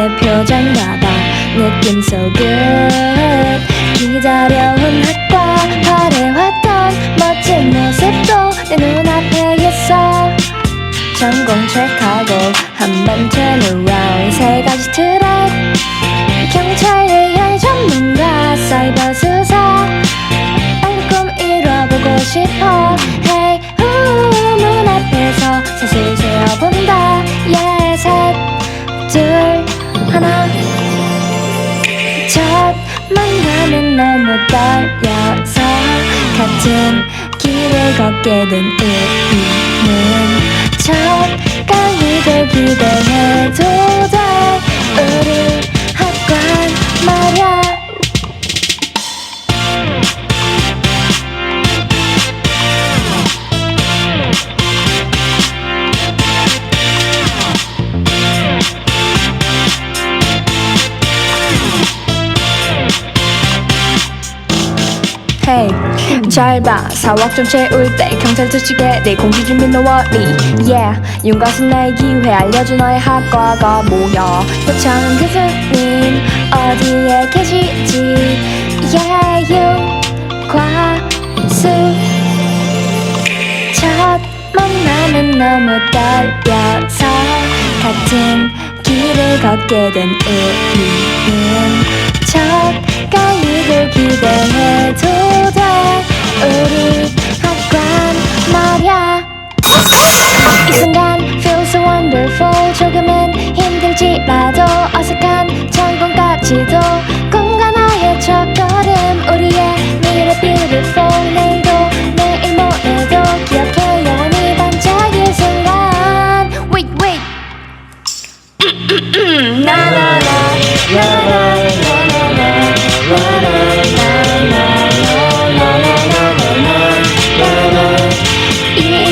내 표정 봐봐 느낌 so good 기다려온 학과 발해왔던 멋진 모습도 내 눈앞에 있어. 전공 체크하고 한번 turn around 세 가지 트랙. 경찰 AI 전문가 사이버 수사. 빨리 꿈 이뤄보고 싶어. Hey 우, 문 앞에서 사실 세어본다. Yeah. 가끔 길을 걷게 된 그 우리는 첫 강이 될 기대해도 Hey 잘봐. 사wak좀 채울 때 경찰 투식에 내 공기 준비 노원이. Yeah. 윤곽은 나의 기회 알려준 너의 학과가 모여. 표창은 교수님 그 어디에 계시지. Yeah 윤과수 첫 만남은 너무 떨려서 같은 길을 걷게 된 우리는 첫 가을 이 순간 feel so wonderful 조금은 힘들지라도 어색한 천공까지도 꿈과 나의 첫걸음 우리의 미래 beautiful 내일도 내일 모레도 기억해 영원히 반짝일 순간 wait wait 나나나 나나 Yeah.